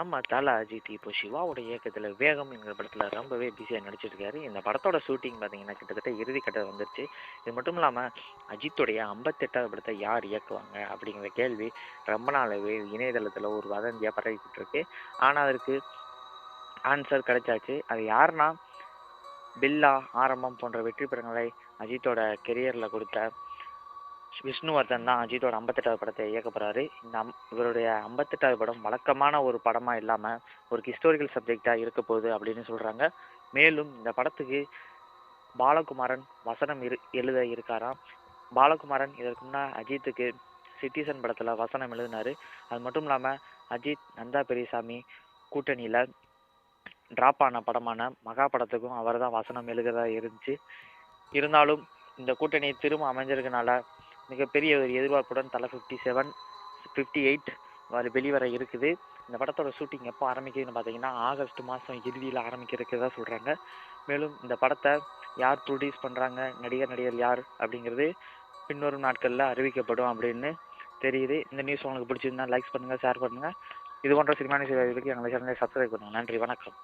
ஆமாம் தல அஜித் இப்போ சிவாவோட இயக்கத்தில் வேகம் என்கிற படத்தில் ரொம்பவே பிஸியாக நடிச்சிருக்காரு. இந்த படத்தோட ஷூட்டிங் பார்த்தீங்கன்னா கிட்டத்தட்ட இறுதி கட்டம் வந்துருச்சு. இது மட்டும் இல்லாமல் அஜித்துடைய ஐம்பத்தெட்டாவது படத்தை யார் இயக்குவாங்க அப்படிங்கிற கேள்வி ரொம்ப நாளாகவே இணையதளத்தில் ஒரு வதந்தியாக பரவிக்கிட்டு இருக்கு ஆனால் அதற்கு ஆன்சர் கிடைச்சாச்சு. அது யாருன்னா பில்லா ஆரம்பம் போன்ற வெற்றி படங்களை அஜித்தோட கெரியரில் கொடுத்த விஷ்ணுவர்தன் தான் அஜித்தோட ஐம்பத்தெட்டாவது படத்தை இயக்க போகிறாரு இந்த அம் இவருடைய ஐம்பத்தெட்டாவது படம் வழக்கமான ஒரு படமாக இல்லாமல் ஒரு ஹிஸ்டோரிக்கல் சப்ஜெக்டாக இருக்க போகுது அப்படின்னு சொல்கிறாங்க மேலும் இந்த படத்துக்கு பாலகுமாரன் வசனம் இரு எழுத இருக்காராம். பாலகுமாரன் இதற்கு முன்னே அஜித்துக்கு சிட்டிசன் படத்தில் வசனம் எழுதினார். அது மட்டும் இல்லாமல் அஜித் நந்தா பெரியசாமி கூட்டணியில் ட்ராப் ஆன படமான மகா படத்துக்கும் அவர் தான் வசனம் எழுதுகிறதா இருந்துச்சு. இருந்தாலும் இந்த கூட்டணி திரும்ப அமைஞ்சிருக்கனால மிகப்பெரிய ஒரு எதிர்பார்ப்புடன் தலை ஃபிஃப்டி செவன் ஃபிஃப்டி எயிட் வெளிவர இருக்குது. இந்த படத்தோட ஷூட்டிங் எப்போ ஆரம்பிக்குதுன்னு பார்த்தீங்கன்னா ஆகஸ்ட் மாதம் இறுதியில் ஆரம்பிக்கிறதுக்கு தான் சொல்கிறாங்க மேலும் இந்த படத்தை யார் ப்ரொடியூஸ் பண்ணுறாங்க நடிகர் நடிகர் யார் அப்படிங்கிறது பின்வரும் நாட்களில் அறிவிக்கப்படும் அப்படின்னு தெரியுது. இந்த நியூஸ் உங்களுக்கு பிடிச்சிருந்தா லைக்ஸ் பண்ணுங்கள் ஷேர் பண்ணுங்கள் இது போன்ற சினிமா நியூஸ் எங்களை சேனலை சப்ஸ்கிரைப் பண்ணுங்கள் நன்றி வணக்கம்.